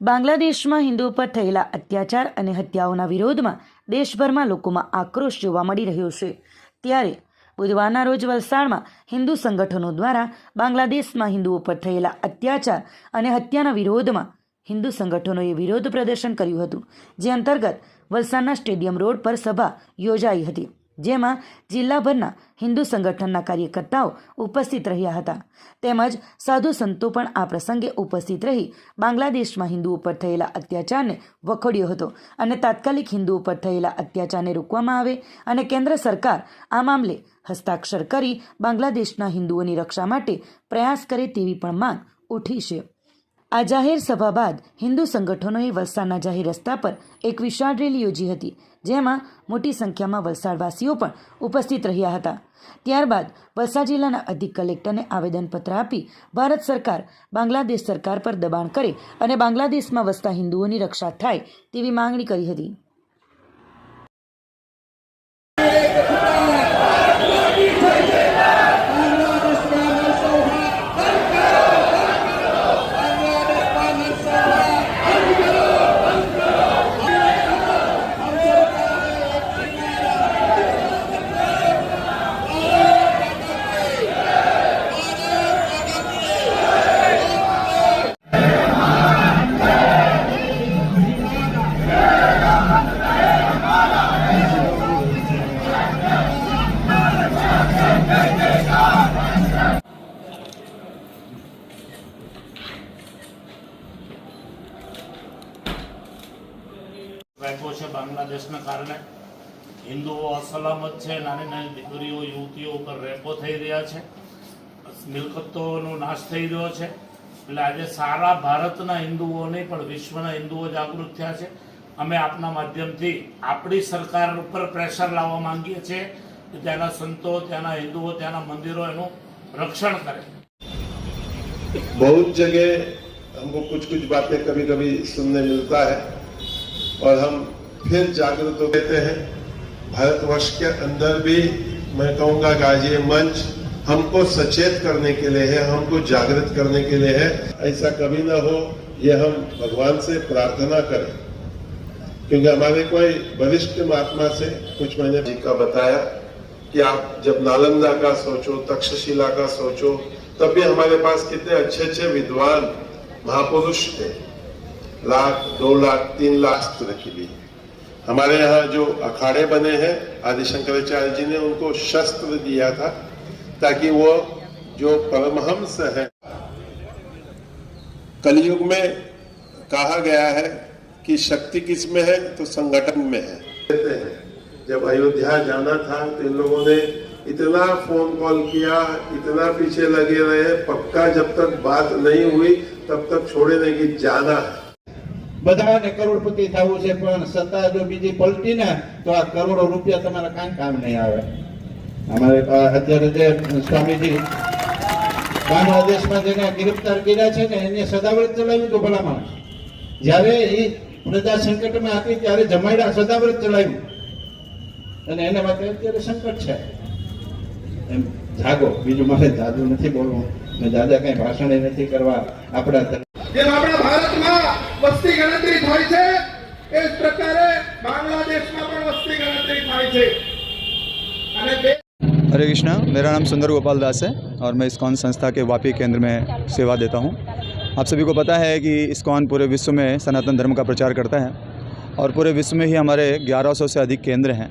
બાંગ્લાદેશમાં હિન્દુઓ પર થયેલા અત્યાચાર અને હત્યાઓના વિરોધમાં દેશભરમાં લોકોમાં આક્રોશ જોવા મળી રહ્યો છે. ત્યારે બુધવારના રોજ વલસાડમાં હિન્દુ સંગઠનો દ્વારા બાંગ્લાદેશમાં હિન્દુઓ પર થયેલા અત્યાચાર અને હત્યાના વિરોધમાં હિન્દુ સંગઠનોએ વિરોધ પ્રદર્શન કર્યું હતું, જે અંતર્ગત વલસાડના સ્ટેડિયમ રોડ પર સભા યોજાઈ હતી. જેમાં જિલ્લાભરના હિન્દુ સંગઠનના કાર્યકર્તાઓ ઉપસ્થિત રહ્યા હતા. તેમજ સાધુ સંતો પણ આ પ્રસંગે ઉપસ્થિત રહી બાંગ્લાદેશમાં હિન્દુઓ પર થયેલા અત્યાચારને વખોડ્યો હતો અને તાત્કાલિક હિન્દુઓ પર થયેલા અત્યાચારને રોકવામાં આવે અને કેન્દ્ર સરકાર આ મામલે હસ્તાક્ષર કરી બાંગ્લાદેશના હિન્દુઓની રક્ષા માટે પ્રયાસ કરે તેવી પણ માંગ ઉઠી છે. આ જાહેર સભા બાદ હિન્દુ સંગઠનોએ વલસાડના જાહેર રસ્તા પર એક વિશાળ રેલી યોજી હતી, જેમાં મોટી સંખ્યામાં વલસાડવાસીઓ પણ ઉપસ્થિત રહ્યા હતા. ત્યારબાદ વલસાડ જિલ્લાના અધિક કલેક્ટરને આવેદનપત્ર આપી ભારત સરકાર, બાંગ્લાદેશ સરકાર પર દબાણ કરે અને બાંગ્લાદેશમાં વસતા હિન્દુઓની રક્ષા થાય તેવી માંગણી કરી હતી. છે બાંગ્લાદેશના કારણે હિન્દુઓ અસલામત છે નાની નાની દીકરીઓ યુવતીઓ ઉપર રેપો થઈ રહ્યા છે મિલકતોનો નાશ થઈ રહ્યો છે એટલે આજે સારા ભારતના હિન્દુઓ નહીં પણ વિશ્વના હિન્દુઓ જાગૃત થયા છે અમે આપના માધ્યમથી આપણી સરકાર ઉપર પ્રેશર લાવવા માંગીએ છીએ કે ત્યાંના સંતો ત્યાંના હિન્દુઓ ત્યાંના મંદિરો એનું રક્ષણ કરે बहुत जगह हमको कुछ कुछ बातें कभी कभी सुनने मिलता है और हम फिर जागृत हो देते हैं। भारतवर्ष के अंदर भी मैं कहूँगा कि मंच हमको सचेत करने के लिए है, हमको जागृत करने के लिए है। ऐसा कभी ना हो ये हम भगवान से प्रार्थना करें। क्योंकि हमारे कोई वरिष्ठ महात्मा से कुछ मैंने जी का बताया कि आप जब नालंदा का सोचो, तक्षशिला का सोचो, तब भी हमारे पास कितने अच्छे अच्छे विद्वान महापुरुष थे। लाख, दो लाख, तीन लाख स्त्र के लिए। हमारे यहाँ जो अखाड़े बने हैं आदि शंकराचार्य जी ने उनको शस्त्र दिया था ताकि वो जो परमहंस है, कलयुग में कहा गया है कि शक्ति किसमें है तो संगठन में है। जब अयोध्या जाना था तो इन लोगों ने इतना फ़ोन कॉल किया, इतना पीछे लगे रहे, पक्का जब तक बात नहीं हुई, तब तक छोड़े नहीं कि जाना है। બધાને કરોડપતિ થવું છે, પણ સત્તા જો બીજી પલટી ને, તો આ કરોડો રૂપિયા તમારા કાંઈ કામ નહીં આવે. અમારે અત્યારે જે સ્વામીજી બાંગ્લાદેશમાં જેને ગિરફ્તાર કર્યા છે ને, એને સદાવ્રત ચલાવ્યું તો ભલામણ. જ્યારે એ પ્રજા સંકટમાં હતી, ત્યારે જમાયડા સદાવ્રત ચલાવ્યું. અને એના માટે અત્યારે સંકટ છે. એમ, જાગો. બીજું મારે જાદુ નથી બોલવું. ને દાદા કઈ ભાષણ એ નથી કરવા આપણા આપણા ભારતમાં વસ્તી ગણતરી થાય છે એ જ પ્રકારે બાંગ્લાદેશમાં પણ વસ્તી ગણતરી થાય છે અને બે हरे कृष्णा मेरा नाम सुंदर गोपाल दास है और मैं इस्कॉन संस्था के वापी केंद्र में सेवा देता हूँ आप सभी को पता है कि इस्कॉन पूरे विश्व में सनातन धर्म का प्रचार करता है और पूरे विश्व में ही हमारे 1100 से अधिक केंद्र हैं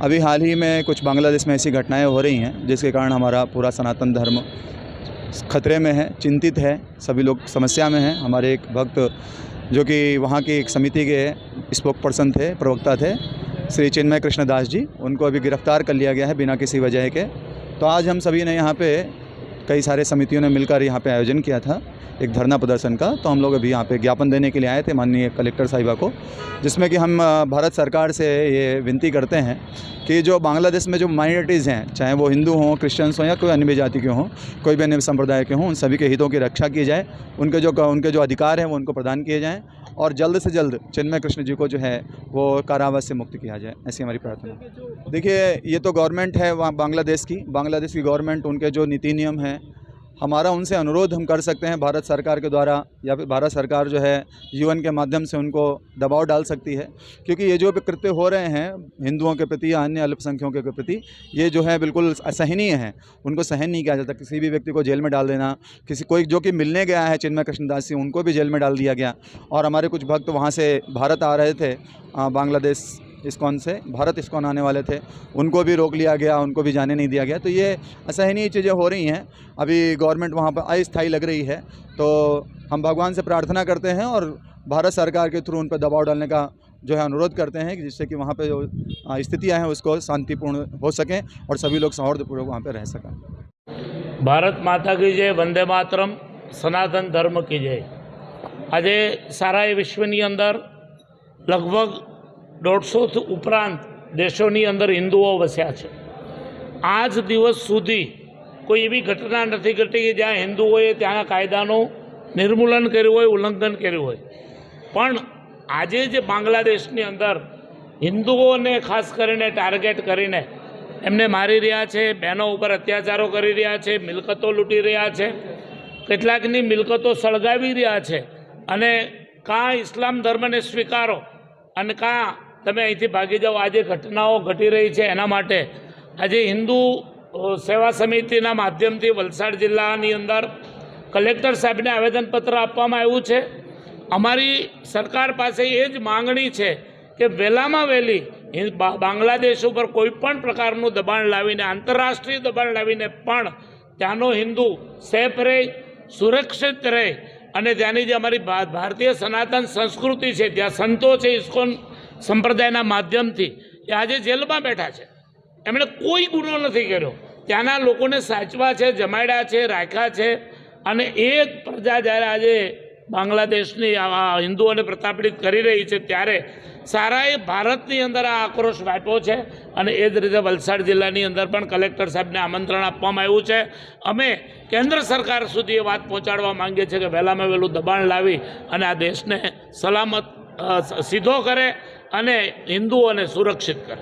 अभी हाल ही में कुछ बांग्लादेश में ऐसी घटनाएं हो रही हैं जिसके कारण हमारा पूरा सनातन धर्म खतरे में है चिंतित है सभी लोग समस्या में हैं हमारे एक भक्त जो कि वहाँ की एक समिति के स्पोक पर्सन थे प्रवक्ता थे श्री चिन्मय कृष्णदास जी उनको अभी गिरफ्तार कर लिया गया है बिना किसी वजह के तो आज हम सभी ने यहाँ पे कई सारे समितियों ने मिलकर यहाँ पे आयोजन किया था, एक धरना प्रदर्शन का। तो हम लोग अभी यहाँ पे ज्ञापन देने के लिए आए थे, माननीय कलेक्टर साहिबा को, जिसमें कि हम भारत सरकार से ये विनती करते हैं कि जो बांग्लादेश में जो माइनॉरिटीज़ हैं, चाहे वो हिंदू हों क्रिश्चियंस हों, या कोई अन्य भी जाति के हों, कोई भी अन्य संप्रदाय के हों, उन सभी के हितों की रक्षा की जाए, उनके जो उनके जो अधिकार हैं, वो उनको प्रदान किए जाएँ। और जल्द से जल्द चिन्मय कृष्ण जी को जो है वो कारावास से मुक्त किया जाए ऐसी हमारी प्रार्थना देखिए ये तो गवर्नमेंट है वहाँ बांग्लादेश की बांग्लादेश की गवर्नमेंट उनके जो नीति नियम हैं हमारा उनसे अनुरोध हम कर सकते हैं, भारत सरकार के द्वारा, या फिर भारत सरकार जो है यूएन के माध्यम से उनको दबाव डाल सकती है। क्योंकि ये जो कृत्य हो रहे हैं, हिंदुओं के प्रति या अन्य अल्पसंख्यकों के प्रति, ये जो है बिल्कुल असहनीय है। उनको सहन नहीं किया जाता। किसी भी व्यक्ति को जेल में डाल देना, किसी कोई जो कि मिलने गया है, चिन्मय कृष्णदास जी, उनको भी जेल में डाल दिया गया। और हमारे कुछ भक्त वहाँ से भारत आ रहे थे बांग्लादेश इस्कॉन से भारत इस्कॉन आने वाले थे उनको भी रोक लिया गया उनको भी जाने नहीं दिया गया तो ये असहनीय चीज़ें हो रही हैं अभी गवर्नमेंट वहाँ पर अस्थायी लग रही है तो हम भगवान से प्रार्थना करते हैं और भारत सरकार के थ्रू उन पर दबाव डालने का जो है अनुरोध करते हैं कि जिससे कि वहाँ पे जो अ, स्थितियाँ हैं उसको शांतिपूर्ण हो सकें और सभी लोग सौहार्दपूर्वक वहाँ पे रह सकें ભારત માતા કી જય વંદે માતરમ સનાતન ધર્મ કી જય આજે સારા એ વિશ્વની અંદર લગભગ દોઢસોથી ઉપરાંત દેશોની અંદર હિન્દુઓ વસ્યા છે. આજ દિવસ સુધી કોઈ એવી ઘટના નથી ઘટી કે જ્યાં હિન્દુઓએ ત્યાંના કાયદાનું નિર્મૂલન કર્યું હોય, ઉલ્લંઘન કર્યું હોય. પણ આજે જે બાંગ્લાદેશની અંદર હિન્દુઓને ખાસ કરીને ટાર્ગેટ કરીને એમને મારી રહ્યા છે, બહેનો ઉપર અત્યાચારો કરી રહ્યા છે, મિલકતો લૂંટી રહ્યા છે, કેટલાકની મિલકતો સળગાવી રહ્યા છે અને કાં ઇસ્લામ ધર્મને સ્વીકારો અને કાં તમે અહીંથી ભાગી જાઓ. આજે ઘટનાઓ ઘટી રહી છે એના માટે આજે હિન્દુ સેવા સમિતિના માધ્યમથી વલસાડ જિલ્લાની અંદર કલેક્ટર સાહેબને આવેદનપત્ર આપવામાં આવ્યું છે. અમારી સરકાર પાસે એ જ માંગણી છે કે વહેલામાં વહેલી બાંગ્લાદેશ ઉપર કોઈ પણ પ્રકારનું દબાણ લાવીને, આંતરરાષ્ટ્રીય દબાણ લાવીને પણ ત્યાંનો હિન્દુ સેફ રહે, સુરક્ષિત રહે અને ત્યાંની જે અમારી ભારતીય સનાતન સંસ્કૃતિ છે, ત્યાં સંતો છે, ઇસ્કોન સંપ્રદાયના માધ્યમથી એ આજે જેલમાં બેઠા છે. એમણે કોઈ ગુનો નથી કર્યો. ત્યાંના લોકોને સાચવા છે, જમાડ્યા છે, રાખ્યા છે અને એ પ્રજા જ્યારે આજે બાંગ્લાદેશની હિન્દુઓને પ્રતાપડિત કરી રહી છે ત્યારે સારાએ ભારતની અંદર આ આક્રોશ વાપ્યો છે અને એ જ રીતે વલસાડ જિલ્લાની અંદર પણ કલેક્ટર સાહેબને આમંત્રણ આપવામાં આવ્યું છે. અમે કેન્દ્ર સરકાર સુધી એ વાત પહોંચાડવા માંગીએ છીએ કે વહેલામાં વહેલું દબાણ લાવી અને આ દેશને સલામત સીધો કરે અને હિન્દુઓને સુરક્ષિત કરે.